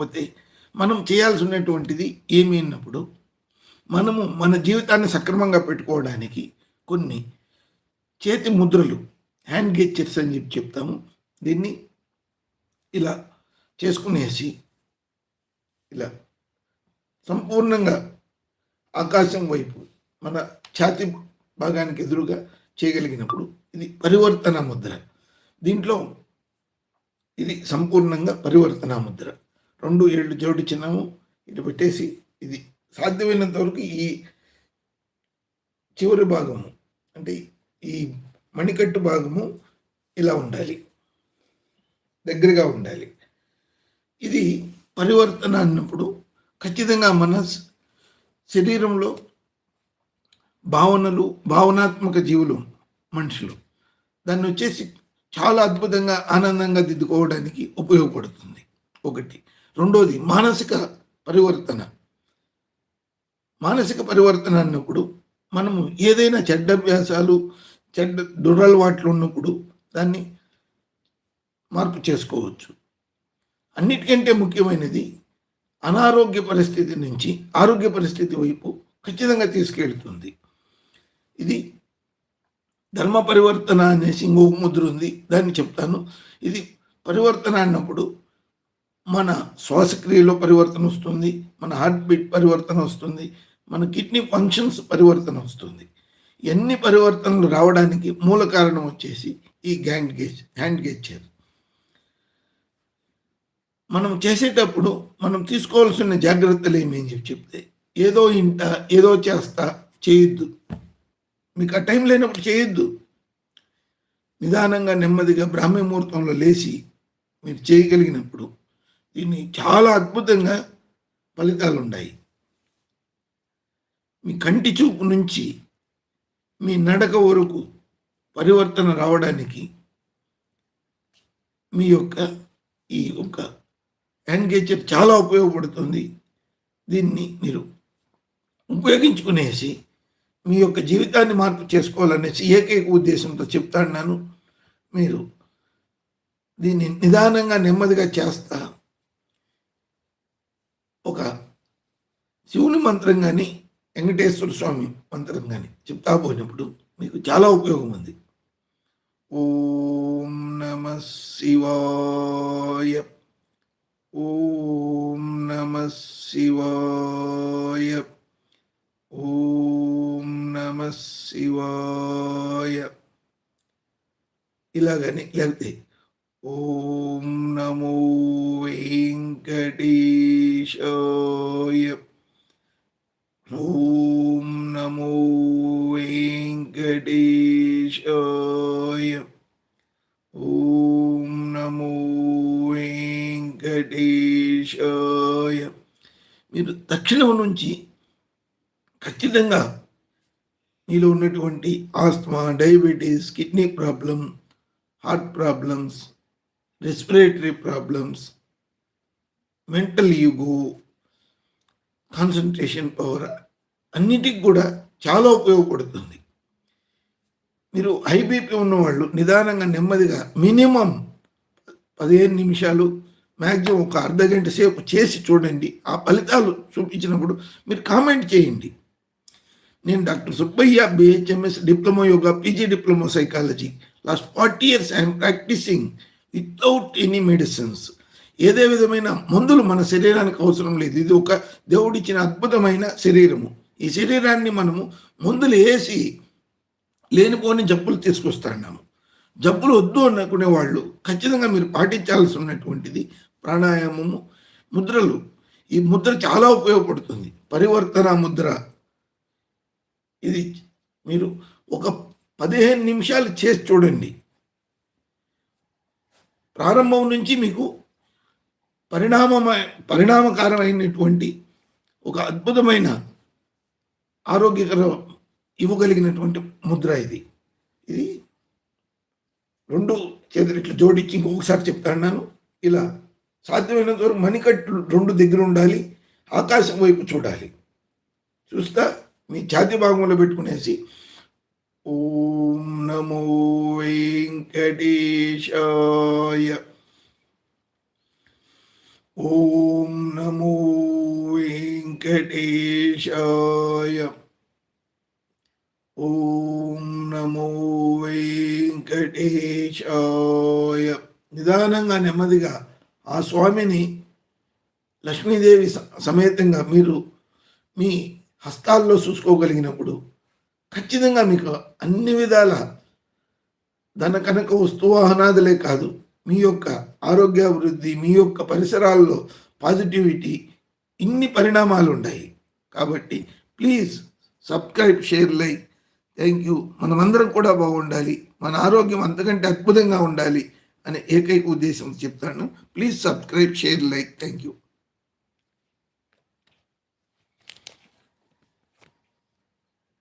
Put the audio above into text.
పోతే మనం చేయాల్సి ఉన్నటువంటిది ఏమి అన్నప్పుడు మనము మన జీవితాన్ని సక్రమంగా పెట్టుకోవడానికి కొన్ని చేతి ముద్రలు హ్యాండ్ గెచ్చర్స్ అని చెప్పి చెప్తాము. దీన్ని ఇలా చేసుకునేసి ఇలా సంపూర్ణంగా ఆకాశం వైపు మన ఛాతి భాగానికి ఎదురుగా చేయగలిగినప్పుడు ఇది పరివర్తన ముద్ర. దీంట్లో ఇది సంపూర్ణంగా పరివర్తన ముద్ర. రెండు ఏళ్ళు జోడించినాము ఇటు పెట్టేసి ఇది సాధ్యమైనంత వరకు ఈ చివరి భాగము అంటే ఈ మణికట్టు భాగము ఇలా ఉండాలి. దగ్గరగా ఉండాలి. ఇది పరివర్తన అన్నప్పుడు ఖచ్చితంగా మన శరీరంలో భావనలు భావనాత్మక జీవులు మనుషులు దాన్ని వచ్చేసి చాలా అద్భుతంగా ఆనందంగా దిద్దుకోవడానికి ఉపయోగపడుతుంది. ఒకటి. రెండోది మానసిక పరివర్తన. మానసిక పరివర్తన అన్నప్పుడు మనము ఏదైనా చెడ్డ అభ్యాసాలు చెడ్డ దురలవాట్లు ఉన్నప్పుడు దాన్ని మార్పు చేసుకోవచ్చు. అన్నిటికంటే ముఖ్యమైనది అనారోగ్య పరిస్థితి నుంచి ఆరోగ్య పరిస్థితి వైపు ఖచ్చితంగా తీసుకెళ్తుంది. ఇది ధర్మ పరివర్తన అనేసి ఇంకొక ముద్ర ఉంది దాన్ని చెప్తాను. ఇది పరివర్తన అన్నప్పుడు మన శ్వాసక్రియలో పరివర్తన వస్తుంది మన హార్ట్ బీట్ పరివర్తన వస్తుంది మన కిడ్నీ ఫంక్షన్స్ పరివర్తన వస్తుంది. ఎన్ని పరివర్తనలు రావడానికి మూల కారణం వచ్చేసి ఈ గ్యాండ్ గేజ్ హ్యాండ్ గేజ్ మనం చేసేటప్పుడు మనం తీసుకోవాల్సిన జాగ్రత్తలు ఏమి అని చెప్పి చెప్తే ఏదో ఇంట ఏదో చేస్తా చేయొద్దు. మీకు ఆ టైం లేనప్పుడు చేయొద్దు. నిదానంగా నెమ్మదిగా బ్రాహ్మీ ముహూర్తంలో లేచి మీరు చేయగలిగినప్పుడు దీన్ని చాలా అద్భుతంగా ఫలితాలు ఉన్నాయి మీ కంటి చూపు నుంచి మీ నడక వరకు పరివర్తన రావడానికి మీ యొక్క ఈ యొక్క హ్యాండ్గేచర్ చాలా ఉపయోగపడుతుంది. దీన్ని మీరు ఉపయోగించుకునేసి మీ యొక్క జీవితాన్ని మార్పు చేసుకోవాలనేసి ఏకైక ఉద్దేశంతో చెప్తాను మీరు దీన్ని నిదానంగా నెమ్మదిగా చేస్తా ఒక శివుని మంత్రం కానీ వెంకటేశ్వర స్వామి మంత్రం కానీ చెప్తా పోయినప్పుడు మీకు చాలా ఉపయోగం ఉంది. ఓం నమ శివాయ ఓం నమ శివాయ ఓం నమ శివాయ. ఇలాగని లేకపోతే ఓం నమో వెంకటేశాయ. ఓం నమో వెంకటేశాయ. ఓం నమో వెంకటేశాయ. మీరు దక్షిణం నుంచి ఖచ్చితంగా మీలో ఉన్నటువంటి asthma diabetes kidney problem heart problems respiratory problems mental యుగో concentration power అన్నిటికి కూడా చాలా ఉపయోగపడుతుంది. మీరు హైబీపీ ఉన్నవాళ్ళు నిదానంగా నెమ్మదిగా మినిమం పదిహేను నిమిషాలు మ్యాక్సిమం ఒక అర్ధ గంట సేపు చేసి చూడండి. ఆ ఫలితాలు చూపించినప్పుడు మీరు కామెంట్ చేయండి. నేను doctor Subbaiah BHMS diploma yoga PG diploma psychology last forty years I'm practising without any medicines. ఏదే విధమైన మందులు మన శరీరానికి అవసరం లేదు. ఇది ఒక దేవుడిచ్చిన అద్భుతమైన శరీరము. ఈ శరీరాన్ని మనము మందులు వేసి లేనిపోని జబ్బులు తీసుకొస్తున్నాము జబ్బులు వద్దు అనుకునే వాళ్ళు ఖచ్చితంగా మీరు పాటించాల్సి ఉన్నటువంటిది ప్రాణాయామము ముద్రలు. ఈ ముద్ర చాలా ఉపయోగపడుతుంది. పరివర్తన ముద్ర. ఇది మీరు ఒక పదిహేను నిమిషాలు చేసి చూడండి. ప్రారంభం నుంచి మీకు పరిణామ పరిణామకారమైనటువంటి ఒక అద్భుతమైన ఆరోగ్యకర ఇవ్వగలిగినటువంటి ముద్ర ఇది. ఇది రెండు చేతులు ఇట్లా జోడించి ఇంకొకసారి చెప్తాను ఇలా సాధ్యమైనంత వరకు మణికట్టు రెండు దగ్గర ఉండాలి ఆకాశం వైపు చూడాలి. చూస్తా మీ ఛాతి భాగంలో పెట్టుకునేసి ఓం నమో వెంకటేశాయ. ఓం నమో వెంకటేశాయ. ఓం నమో వెంకటేశాయ. నిదానంగా నెమ్మదిగా ఆ స్వామిని లక్ష్మీదేవి స- సమేతంగా మీరు మీ హస్తాల్లో చూసుకోగలిగినప్పుడు ఖచ్చితంగా మీకు అన్ని విధాల ధన కనుక వస్తువాహనాదులే కాదు. మీ యొక్క ఆరోగ్యాభివృద్ధి మీ యొక్క పరిసరాల్లో పాజిటివిటీ ఇన్ని పరిణామాలు ఉన్నాయి కాబట్టి please subscribe share like. Thank you. మనమందరం కూడా బాగుండాలి. మన ఆరోగ్యం అంతకంటే అద్భుతంగా ఉండాలి అనే ఏకైక ఉద్దేశం చెప్తాను please subscribe share like. Thank you.